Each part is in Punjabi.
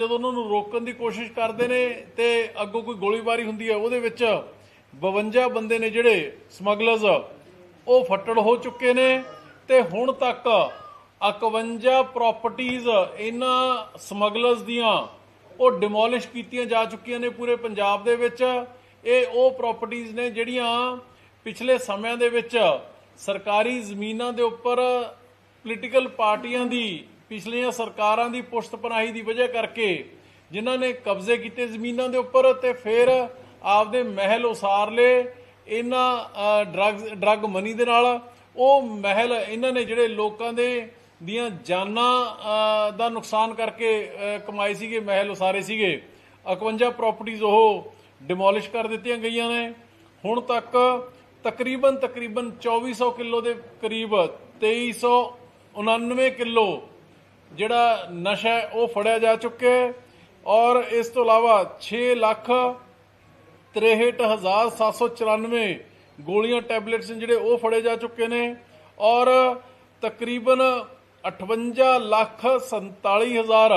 ਜਦੋਂ ਉਹਨਾਂ ਨੂੰ ਰੋਕਣ ਦੀ ਕੋਸ਼ਿਸ਼ ਕਰਦੇ ਨੇ ਤੇ ਅੱਗੋਂ ਕੋਈ ਗੋਲੀਬਾਰੀ ਹੁੰਦੀ ਹੈ, ਉਹਦੇ ਵਿੱਚ 52 ਬੰਦੇ ਨੇ ਜਿਹੜੇ ਸਮਗਲਰਸ, ਉਹ ਫੱਟੜ ਹੋ ਚੁੱਕੇ ਨੇ ਤੇ ਹੁਣ ਤੱਕ 51 ਪ੍ਰਾਪਰਟੀਆਂ ਇਹਨਾਂ ਸਮਗਲਰਸ ਦੀਆਂ ਉਹ ਡਿਮੋਲਿਸ਼ ਕੀਤੀਆਂ ਜਾ ਚੁੱਕੀਆਂ ਨੇ ਪੂਰੇ ਪੰਜਾਬ ਦੇ ਵਿੱਚ। ਇਹ ਉਹ ਪ੍ਰਾਪਰਟੀਆਂ ਨੇ ਜਿਹੜੀਆਂ ਪਿਛਲੇ ਸਮਿਆਂ ਦੇ ਵਿੱਚ ਸਰਕਾਰੀ ਜ਼ਮੀਨਾਂ ਦੇ ਉੱਪਰ ਪੋਲੀਟੀਕਲ ਪਾਰਟੀਆਂ ਦੀ ਪਿਛਲੀਆਂ ਸਰਕਾਰਾਂ ਦੀ ਪੁਸ਼ਤਪਨਾਹੀ ਦੀ ਵਜ੍ਹਾ ਕਰਕੇ ਜਿਨ੍ਹਾਂ ਨੇ ਕਬਜ਼ੇ ਕੀਤੇ ਜ਼ਮੀਨਾਂ ਦੇ ਉੱਪਰ ਤੇ ਫਿਰ ਆਪਦੇ ਮਹਿਲ ਉਸਾਰ ਲਏ ਇਹਨਾਂ ਡਰੱਗ ਡਰੱਗ ਮਨੀ ਦੇ ਨਾਲ ਉਹ ਮਹਿਲ ਇਹਨਾਂ ਨੇ ਜਿਹੜੇ ਲੋਕਾਂ ਦੇ ਦੀਆਂ ਜਾਨਾਂ ਦਾ ਨੁਕਸਾਨ ਕਰਕੇ ਅਹ, ਕਮਾਏ ਸੀਗੇ ਮਹਿਲ ਉਸਾਰੇ ਸੀਗੇ। 51 ਪ੍ਰਾਪਰਟੀਆਂ ਉਹ ਡਿਮੋਲਿਸ਼ ਕਰ ਦਿੱਤੀਆਂ ਗਈਆਂ ਨੇ। ਹੁਣ ਤੱਕ ਤਕਰੀਬਨ ਤਕਰੀਬਨ 2400 ਕਿਲੋ ਦੇ ਕਰੀਬ 2399 ਕਿਲੋ ਜਿਹੜਾ ਨਸ਼ਾ ਹੈ, ਉਹ ਫੜਿਆ ਜਾ ਚੁੱਕਿਆ ਹੈ ਔਰ ਇਸ ਤੋਂ ਇਲਾਵਾ 6 ਲੱਖ 63794 ਗੋਲੀਆਂ, ਟੈਬਲੇਟਸ ਜਿਹੜੇ ਉਹ ਫੜੇ ਜਾ ਚੁੱਕੇ ਨੇ ਔਰ ਤਕਰੀਬਨ 58 ਲੱਖ 47 ਹਜ਼ਾਰ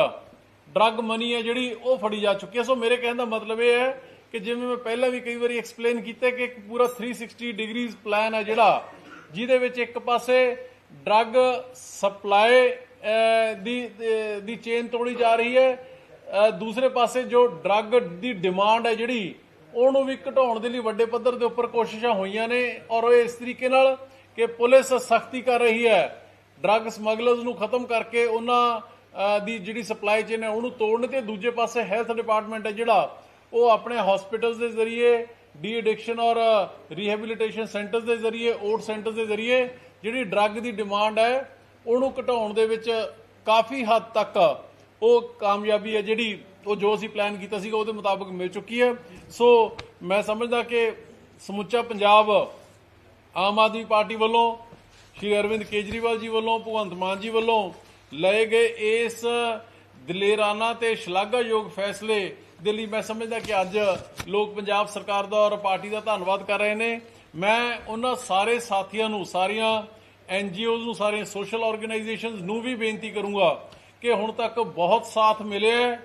ਡਰੱਗ ਮਨੀ ਹੈ ਜਿਹੜੀ ਉਹ ਫੜੀ ਜਾ ਚੁੱਕੀ ਹੈ। ਸੋ ਮੇਰੇ ਕਹਿਣ ਦਾ ਮਤਲਬ ਇਹ ਹੈ ਕਿ ਜਿਵੇਂ ਮੈਂ ਪਹਿਲਾਂ ਵੀ ਕਈ ਵਾਰੀ ਐਕਸਪਲੇਨ ਕੀਤਾ ਕਿ ਇੱਕ ਪੂਰਾ 360 ਡਿਗਰੀਜ਼ ਪਲਾਨ ਹੈ ਜਿਹੜਾ, ਜਿਹਦੇ ਵਿੱਚ ਇੱਕ ਪਾਸੇ ਡਰੱਗ ਸਪਲਾਈ ਦੀ ਦੀ ਚੇਨ ਤੋੜੀ ਜਾ ਰਹੀ ਹੈ। ਦੂਸਰੇ ਪਾਸੇ ਜੋ ਡਰੱਗ ਦੀ ਡਿਮਾਂਡ ਹੈ ਜਿਹੜੀ, ਉਹਨੂੰ ਵੀ ਘਟਾਉਣ ਦੇ ਲਈ ਵੱਡੇ ਪੱਧਰ ਦੇ ਉੱਪਰ ਕੋਸ਼ਿਸ਼ਾਂ ਹੋਈਆਂ ਨੇ ਔਰ ਉਹ ਇਸ ਤਰੀਕੇ ਨਾਲ ਕਿ ਪੁਲਿਸ ਸਖਤੀ ਕਰ ਰਹੀ ਹੈ। ਡਰੱਗ ਸਮਗਲਰਸ ਨੂੰ ਖਤਮ ਕਰਕੇ ਉਹਨਾਂ ਦੀ ਜਿਹੜੀ ਸਪਲਾਈ ਚੇਨ ਹੈ ਉਹਨੂੰ ਤੋੜਨ ਤੇ ਦੂਜੇ ਪਾਸੇ ਹੈਲਥ ਡਿਪਾਰਟਮੈਂਟ ਹੈ ਜਿਹੜਾ, ਉਹ ਆਪਣੇ ਹਸਪੀਟਲਸ ਦੇ ਜ਼ਰੀਏ, ਡੀ ਐਡਿਕਸ਼ਨ ਔਰ ਰੀਹੈਬਿਲਿਟੇਸ਼ਨ ਸੈਂਟਰਸ ਦੇ ਜ਼ਰੀਏ, ਓਟ ਸੈਂਟਰਸ ਦੇ ਜ਼ਰੀਏ ਜਿਹੜੀ ਡਰੱਗ ਦੀ ਡਿਮਾਂਡ ਹੈ ਉਹਨੂੰ ਘਟਾਉਣ ਦੇ ਵਿੱਚ ਕਾਫੀ ਹੱਦ ਤੱਕ ਉਹ ਕਾਮਯਾਬੀ ਹੈ ਜਿਹੜੀ ਉਹ ਜੋ ਅਸੀਂ ਪਲਾਨ ਕੀਤਾ ਸੀਗਾ ਉਹਦੇ ਮੁਤਾਬਕ ਮਿਲ ਚੁੱਕੀ ਹੈ। ਸੋ ਮੈਂ ਸਮਝਦਾ ਕਿ ਸਮੁੱਚਾ ਪੰਜਾਬ ਆਮ ਆਦਮੀ ਪਾਰਟੀ ਵੱਲੋਂ, ਸ਼੍ਰੀ ਅਰਵਿੰਦ ਕੇਜਰੀਵਾਲ ਜੀ ਵੱਲੋਂ, ਭਗਵੰਤ ਮਾਨ ਜੀ ਵੱਲੋਂ ਲਏ ਗਏ ਇਸ ਦਲੇਰਾਨਾ ਤੇ ਸ਼ਲਾਘਾਯੋਗ ਫੈਸਲੇ ਦੇ ਲਈ ਮੈਂ ਸਮਝਦਾ ਕਿ ਅੱਜ ਲੋਕ ਪੰਜਾਬ ਸਰਕਾਰ ਦਾ ਔਰ ਪਾਰਟੀ ਦਾ ਧੰਨਵਾਦ ਕਰ ਰਹੇ ਨੇ। ਮੈਂ ਉਹਨਾਂ ਸਾਰੇ ਸਾਥੀਆਂ ਨੂੰ, ਸਾਰੀਆਂ ਐਨਜੀਓਜ਼ ਨੂੰ ਸਾਰੇ ਸੋਸ਼ਲ ਆਰਗੇਨਾਈਜੇਸ਼ਨਸ ਨੂੰ ਵੀ ਬੇਨਤੀ ਕਰੂੰਗਾ ਕਿ ਹੁਣ ਤੱਕ ਬਹੁਤ ਸਾਥ ਮਿਲਿਆ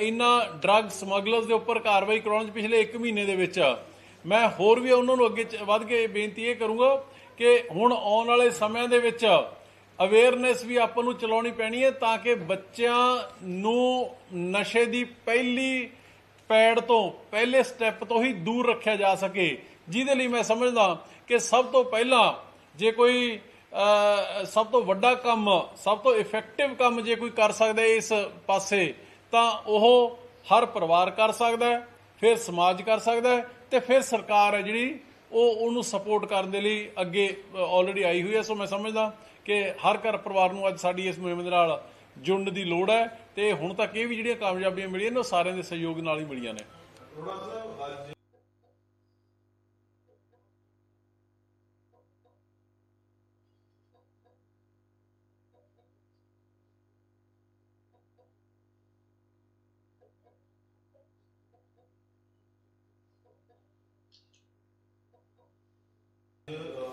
ਇਹਨਾਂ ਡਰੱਗ ਸਮਗਲਰਸ ਦੇ ਉੱਪਰ ਕਾਰਵਾਈ ਕਰਾਉਣ 'ਚ ਪਿਛਲੇ 1 ਮਹੀਨੇ ਦੇ ਵਿੱਚ। ਮੈਂ ਹੋਰ ਵੀ ਉਹਨਾਂ ਨੂੰ ਅੱਗੇ ਵੱਧ ਕੇ ਬੇਨਤੀ ਇਹ ਕਰੂੰਗਾ ਕਿ ਹੁਣ ਆਉਣ ਵਾਲੇ ਸਮਿਆਂ ਦੇ ਵਿੱਚ ਅਵੇਅਰਨੈਸ ਵੀ ਆਪਾਂ ਨੂੰ ਚਲਾਉਣੀ ਪੈਣੀ ਹੈ ਤਾਂ ਕਿ ਬੱਚਿਆਂ ਨੂੰ ਨਸ਼ੇ ਦੀ ਪਹਿਲੀ ਪੈੜ ਤੋਂ, ਪਹਿਲੇ ਸਟੈਪ ਤੋਂ ਹੀ ਦੂਰ ਰੱਖਿਆ ਜਾ ਸਕੇ। ਜਿਹਦੇ ਲਈ ਮੈਂ ਸਮਝਦਾ ਕਿ ਸਭ ਤੋਂ ਪਹਿਲਾਂ ਜੇ ਕੋਈ ਸਭ ਤੋਂ ਵੱਡਾ ਕੰਮ, ਸਭ ਤੋਂ ਇਫੈਕਟਿਵ ਕੰਮ ਜੇ ਕੋਈ ਕਰ ਸਕਦਾ ਇਸ ਪਾਸੇ, ਤਾਂ ਉਹ ਹਰ ਪਰਿਵਾਰ ਕਰ ਸਕਦਾ ਹੈ, ਫਿਰ ਸਮਾਜ ਕਰ ਸਕਦਾ ਹੈ ਤੇ ਫਿਰ ਸਰਕਾਰ ਹੈ ਜਿਹੜੀ, ਉਹ ਉਹਨੂੰ ਸਪੋਰਟ ਕਰਨ ਦੇ ਲਈ ਅੱਗੇ ਆਲਰੇਡੀ ਆਈ ਹੋਈ ਹੈ। ਸੋ ਮੈਂ ਸਮਝਦਾ ਕਿ ਹਰ ਘਰ ਪਰਿਵਾਰ ਨੂੰ ਅੱਜ ਸਾਡੀ ਇਸ ਮੁਹਿੰਮ ਦੇ ਨਾਲ ਜੁੜਨ ਦੀ ਲੋੜ ਹੈ ਤੇ ਹੁਣ ਤੱਕ ਇਹ ਵੀ ਜਿਹੜੀਆਂ ਕਾਮਯਾਬੀਆਂ ਮਿਲੀਆਂ ਨੇ, ਉਹ ਸਾਰਿਆਂ ਦੇ ਸਹਿਯੋਗ ਨਾਲ ਹੀ ਮਿਲੀਆਂ ਨੇ। Uh,